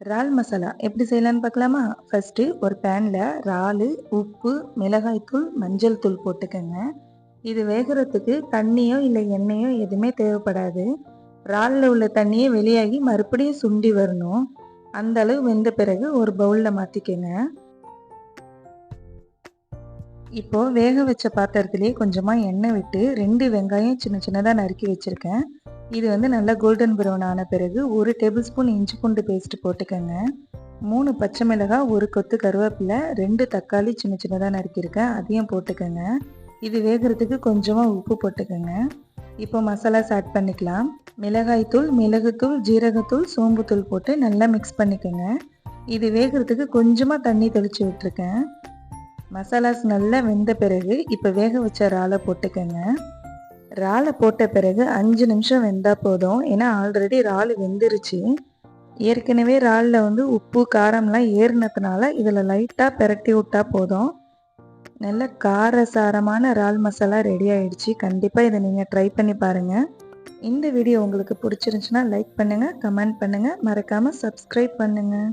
இறால் மசாலா எப்படி செய்யலான்னு பார்க்கலாமா? ஃபஸ்ட்டு ஒரு பேனில் இறால் உப்பு மிளகாய்த்தூள் மஞ்சள் தூள் போட்டுக்கோங்க. இது வேகிறதுக்கு தண்ணியோ இல்லை எண்ணெயோ எதுவுமே தேவைப்படாது. இறாலில் உள்ள தண்ணியை வெளியாகி மறுபடியும் சுண்டி வரணும். அந்த அளவு வெந்த பிறகு ஒரு பவுலில் மாற்றிக்கோங்க இப்போது வேக வச்ச பாத்திரத்துலேயே கொஞ்சமாக எண்ணெய் விட்டு ரெண்டு வெங்காயம் சின்ன சின்னதாக நறுக்கி வச்சுருக்கேன். இது வந்து நல்லா கோல்டன் ப்ரௌன் ஆன பிறகு ஒரு டேபிள் ஸ்பூன் இஞ்சி பூண்டு பேஸ்ட் போட்டுக்கோங்க. மூணு பச்சை மிளகாய் ஒரு கொத்து கருவேப்பிலை ரெண்டு தக்காளி சின்ன சின்னதாக நறுக்கியிருக்கேன். அதையும் போட்டுக்கோங்க. இது வேகிறதுக்கு கொஞ்சமாக உப்பு போட்டுக்கோங்க. இப்போ மசாலாஸ் ஆட் பண்ணிக்கலாம். மிளகாய்த்தூள் மிளகுத்தூள் ஜீரகத்தூள் சோம்புத்தூள் போட்டு நல்லா மிக்ஸ் பண்ணிக்கோங்க. இது வேகிறதுக்கு கொஞ்சமாக தண்ணி தெளித்து விட்டுருக்கேன். மசாலாஸ் நல்லா வெந்த பிறகு இப்போ வேக வச்ச இறாலை போட்டுக்கோங்க. இறாலை போட்ட பிறகு அஞ்சு நிமிஷம் வெந்தால் போதும். ஏன்னா ஆல்ரெடி இறால் வெந்துருச்சு. ஏற்கனவே இறாலில் வந்து உப்பு காரம்லாம் ஏறினதுனால இதில் லைட்டாக பெரட்டி விட்டால் போதும். நல்ல காரசாரமான இறால் மசாலா ரெடி ஆயிடுச்சு. கண்டிப்பாக இதை நீங்கள் ட்ரை பண்ணி பாருங்கள் இந்த வீடியோ உங்களுக்கு பிடிச்சிருந்துச்சுன்னா லைக் பண்ணுங்கள் கமெண்ட் பண்ணுங்கள் மறக்காமல் சப்ஸ்கிரைப் பண்ணுங்கள்